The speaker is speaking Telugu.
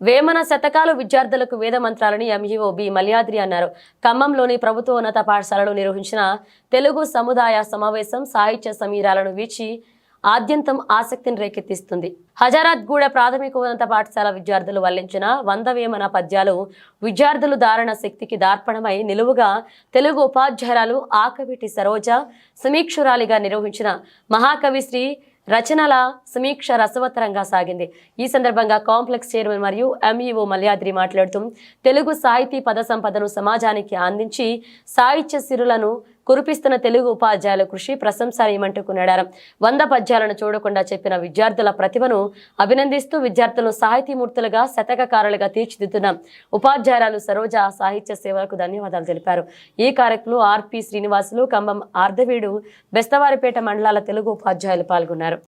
వేమన శతకాలు విద్యార్థులకు వేద మంత్రాలని ఎంఈఓ బి మల్యాద్రి అన్నారు. ఖమ్మంలోని ప్రభుత్వోన్నత పాఠశాలలో నిర్వహించిన తెలుగు సముదాయ సమావేశం సాహిత్య సమీరాలను వీచి ఆద్యంతం ఆసక్తిని రేకెత్తిస్తుంది. హజారత్గూడ ప్రాథమికోన్నత పాఠశాల విద్యార్థులు వల్లించిన వంద వేమన పద్యాలు విద్యార్థులు ధారణ శక్తికి దార్పణమై నిలువుగా తెలుగు ఉపాధ్యాయురాలు ఆకవిటి సరోజ సమీక్షురాలిగా నిర్వహించిన మహాకవి శ్రీ రచనల సమీక్ష రసవత్తరంగా సాగింది. ఈ సందర్భంగా కాంప్లెక్స్ చైర్మన్ మరియు ఎంఈఓ మల్యాద్రి మాట్లాడుతూ తెలుగు సాహితీ పద సంపదను సమాజానికి అందించి సాహిత్య సిరులను కురిపిస్తున్న తెలుగు ఉపాధ్యాయుల కృషి ప్రశంసనీయమంటూ కొనియాడారు వంద పద్యాలను చూడకుండా చెప్పిన విద్యార్థుల ప్రతిభను అభినందిస్తూ విద్యార్థులను సాహితీమూర్తులుగా శతకకారులుగా తీర్చిదిద్దుతున్న ఉపాధ్యాయురాలు సరోజ సాహిత్య సేవలకు ధన్యవాదాలు తెలిపారు. ఈ కార్యక్రమంలో ఆర్పి శ్రీనివాసులు ఖమ్మం ఆర్ధవీడు బెస్తవారిపేట మండలాల తెలుగు ఉపాధ్యాయులు పాల్గొన్నారు.